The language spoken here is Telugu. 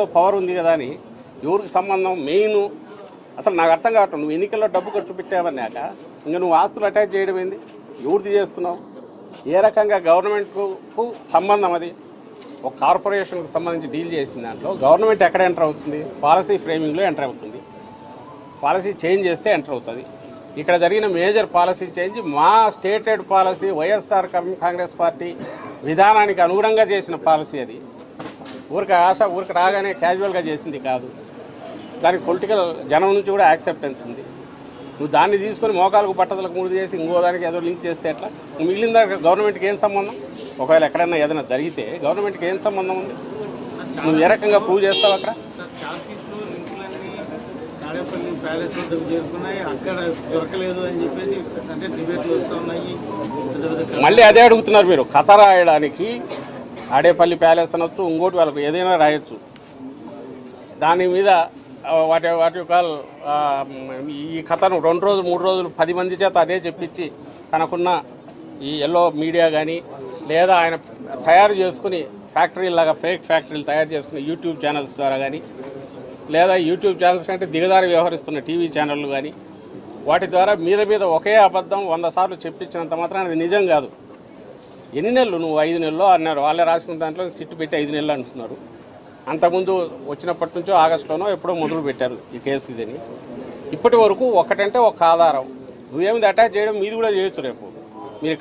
లో పవర్ ఉంది కదా అని ఎవరికి సంబంధం? మెయిన్ అసలు నాకు అర్థం కావట్లేదు. నువ్వు ఎన్నికల్లో డబ్బు ఖర్చు పెట్టావన్నాక ఇంకా నువ్వు ఆస్తులు అటాచ్ చేయడం ఏంది? ఎవరిది చేస్తున్నావు? ఏ రకంగా గవర్నమెంట్కు సంబంధం అది? ఒక కార్పొరేషన్కి సంబంధించి డీల్ చేసిన దాంట్లో గవర్నమెంట్ ఎక్కడ ఎంటర్ అవుతుంది? పాలసీ ఫ్రేమింగ్లో ఎంటర్ అవుతుంది. పాలసీ చేంజ్ చేస్తే ఎంటర్ అవుతుంది. ఇక్కడ జరిగిన మేజర్ పాలసీ చేంజ్ మా stated policy YSR Congress party విధానానికి అనుగుణంగా చేసిన పాలసీ అది. ఊరికి ఆశ ఊరికి రాగానే క్యాజువల్గా చేసింది కాదు. దానికి పొలిటికల్ జనం నుంచి కూడా యాక్సెప్టెన్స్ ఉంది. నువ్వు దాన్ని తీసుకొని మోకాలకు బట్టలకు ముడి చేసి ఇంకో దానికి ఏదో లింక్ చేస్తే ఎట్లా? మిగిలిన దానికి గవర్నమెంట్కి ఏం సంబంధం? ఒకవేళ ఎక్కడైనా ఏదైనా జరిగితే గవర్నమెంట్కి ఏం సంబంధం ఉంది? నువ్వు ఏ రకంగా ప్రూవ్ చేస్తావు అక్కడ? సార్ చార్జీస్లో లింకులన్నీ తాడేపల్లి ప్యాలెస్ వద్దకు చేరుకున్నాయి అక్కడ దొరకలేదు అని చెప్పేసి అంటే డిబేట్లు వస్తున్నాయి పెద్ద పెద్ద మళ్ళీ అదే అడుగుతున్నారు మీరు. కథ రాయడానికి ఆడేపల్లి ప్యాలెస్ అనొచ్చు ఇంకోటి వాళ్ళకు ఏదైనా రాయొచ్చు. దాని మీద వాటి వాటి కాల్ ఈ కథను రెండు రోజులు మూడు రోజులు పది మంది చేత అదే చెప్పించి తనకున్న ఈ ఎల్లో మీడియా కానీ లేదా ఆయన తయారు చేసుకుని ఫ్యాక్టరీలాగా ఫేక్ ఫ్యాక్టరీలు తయారు చేసుకుని యూట్యూబ్ ఛానల్స్ ద్వారా కానీ లేదా యూట్యూబ్ ఛానల్స్ కంటే దిగదారి వ్యవహరిస్తున్న టీవీ ఛానళ్ళు కానీ వాటి ద్వారా మీద మీద ఒకే అబద్ధం వంద సార్లు చెప్పించినంత మాత్రం అది నిజం కాదు. ఎన్ని నెలలు? నువ్వు ఐదు నెలలు అన్నారు. వాళ్ళే రాసుకున్న దాంట్లో సిట్టు పెట్టి ఐదు నెలలు అంటున్నారు. అంతకుముందు వచ్చినప్పటి నుంచో ఆగస్టులోనో ఎప్పుడో మొదలు పెట్టారు ఈ కేసు ఇదని. ఇప్పటి వరకు ఒకటంటే ఒక ఆధారం. నువ్వేమిది అటాచ్ చేయడం మీది కూడా చేయొచ్చు రేపు. మీరు ఇక్కడ